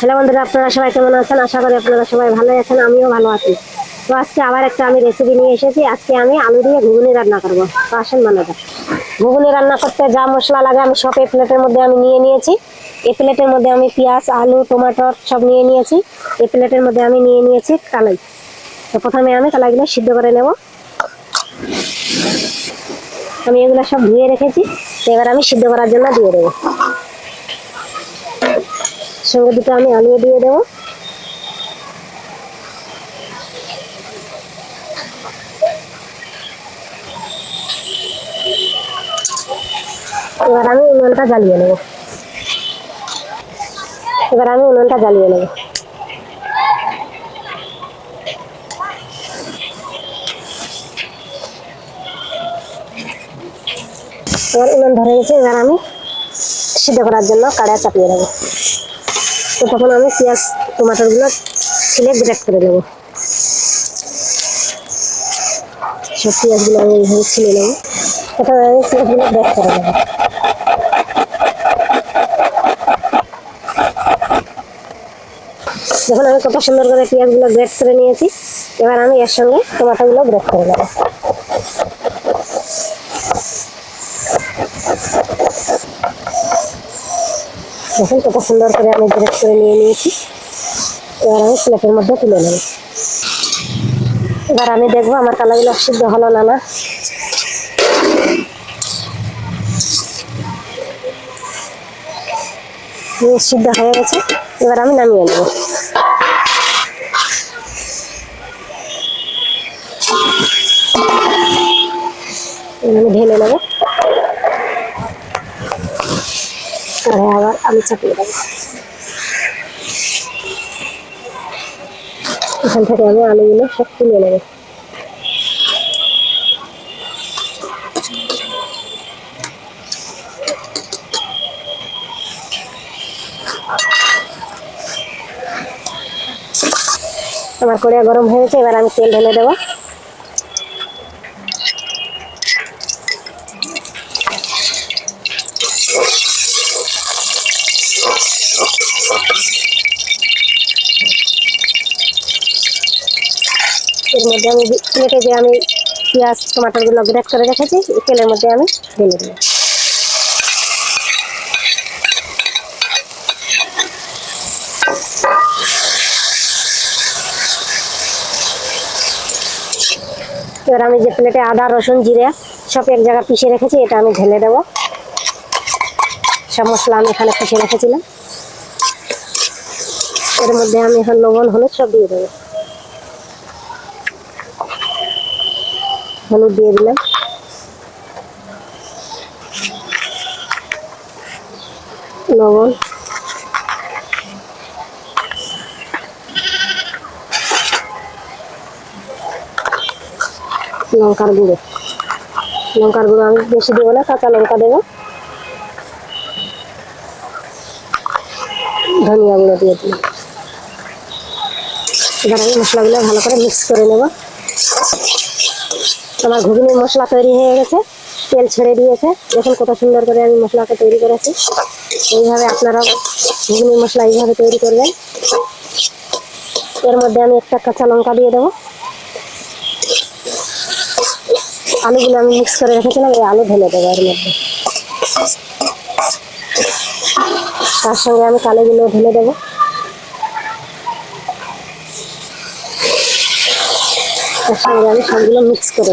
Hello বন্ধুরা, আপনারা সবাই কেমন আছেন? আশা করি আপনারা সবাই ভালো আছেন, আমিও ভালো আছি। তো আজকে আবার একটা আমি রেসিপি নিয়ে এসেছি। আজকে আমি আলু দিয়ে ঘুগনি রান্না করব। আসেন বানাবো ঘুগনি রান্না করতে যা মশলা লাগে আমি সব এই প্লেটের মধ্যে আমি নিয়ে নিয়েছি। এই প্লেটের মধ্যে আমি পেঁয়াজ, আলু টমাটোর সব নিয়ে নিয়েছি। এই প্লেটের মধ্যে আমি নিয়ে নিয়েছি কালাই। তো প্রথমে আমি কালাইগুলো সিদ্ধ করে নেব। আমি এগুলো সব ধুয়ে রেখেছি। এবার আমি সিদ্ধ করার জন্য দিয়ে দেবো। সঙ্গে দুটো আমি আলু দিয়ে দেবো। এবার আমি উনুনটা জ্বালিয়ে নেব। এবার আমি উনুনটা জ্বালিয়ে নেব। এবার উনুন ধরে গেছে এবার আমি সিদ্ধ করার জন্য কাড়া চাপিয়ে দেবো তো তখন আমি পেঁয়াজ টমাটোরগুলো ছিলে গ্রেট করে নেব সব পেঁয়াজগুলো আমি এইভাবে ছিলে নেব। তখন আমি পেঁয়াজগুলো গ্রেট করে নেব যখন আমি কত সুন্দর করে পেঁয়াজগুলো গ্রেট করে নিয়েছি, এবার আমি এর সঙ্গে টমাটোগুলো গ্রেট করে নেব দেখুন কত সুন্দর করে আমি গ্রেট করে নিয়ে নিয়েছি। এবার আমি প্লেটের মধ্যে তুলে নেব। এবার আমি দেখব আমার কালাগুলো সিদ্ধ হলো না না। সিদ্ধ হয়ে গেছে। এবার আমি নামিয়ে নেব। পরে আবার আমি চাপিয়ে দেবো। এখান থেকে আমি আলুগুলো সব তুলে নেব। আমার কড়িয়া গরম হয়েছে এবার আমি তেল ঢেলে দেবো। এর মধ্যে আমি প্লেটে যে আমি পেঁয়াজ, টমাটোরগুলো গ্রেট করে রেখেছি তেলের মধ্যে আমি ঢেলে দেবো এবার আমি যে প্লেটে আদা, রসুন, জিরে সব এক জায়গায় পিষে রেখেছি, এটা আমি ঢেলে দেবো। সব মশলা আমি এখানে পিষে রেখেছিলাম। এর মধ্যে আমি এখন লবণ, হলুদ সব দিয়ে দেবো। হলুদ দিয়ে দিলাম। লবণ। লঙ্কার গুঁড়ো। লঙ্কার গুঁড়ো আমি বেশি দেবো না, কাঁচা লঙ্কা দেবো। ধনিয়া গুঁড়ো দিয়ে দিলাম। এবার আমি মশলাগুলো ভালো করে মিক্স করে নেব। আমার ঘুগনির মশলা তৈরি হয়ে গেছে। তেল ছেড়ে দিয়েছে। দেখুন কত সুন্দর করে আমি মশলাটা তৈরি করেছি। এইভাবে আপনারা ঘুগনির মশলা এইভাবে তৈরি করবেন। এর মধ্যে আমি একটা কাঁচা লঙ্কা দিয়ে দেবো। আলুগুলো আমি মিক্স করে রেখেছিলাম, এই আলু ঢেলে দেবো এর মধ্যে। তার সঙ্গে আমি কালোগুলো ঢেলে দেবো। তার সঙ্গে আমি সবগুলো মিক্স করে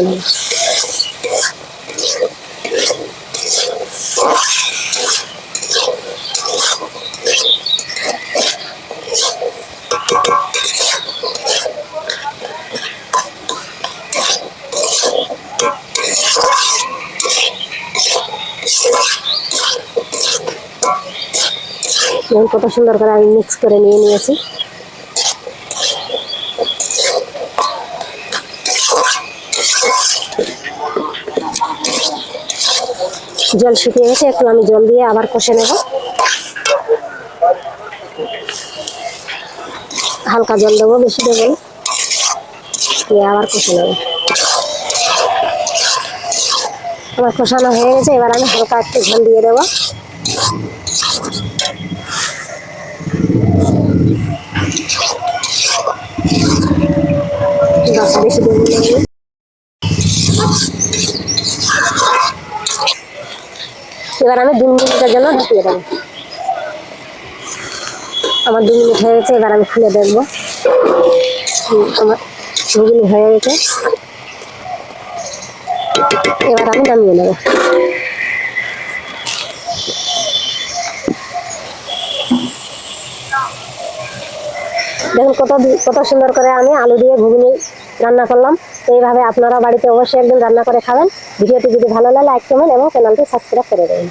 দেখুন কত সুন্দর করে আমি মিক্স করে নিয়ে নিয়েছি। জল শুকিয়ে গেছে, একটু আমি জল দিয়ে আবার কষে নেব। হালকা জল দেবো, বেশি দেবো দিয়ে আবার কষে নেব। আমার কষানো হয়ে গেছে, এবার আমি হালকা একটু ঝোল দিয়ে দেবো। এবার আমি দু মিনিটের জন্য ঢুকিয়ে দেবো। আমার দু মিনিট হয়ে গেছে, এবার আমি খুলে দেখব। আমার হয়ে গেছে। এবার আমি নামিয়ে নেব। দেখুন কত কত সুন্দর করে আমি আলু দিয়ে ঘুগনি রান্না করলাম। এইভাবে আপনারা বাড়িতে অবশ্যই একদিন রান্না করে খাবেন। ভিডিওটি যদি ভালো লাগে, লাইক করবেন এবং চ্যানেলটি সাবস্ক্রাইব করে দেবেন।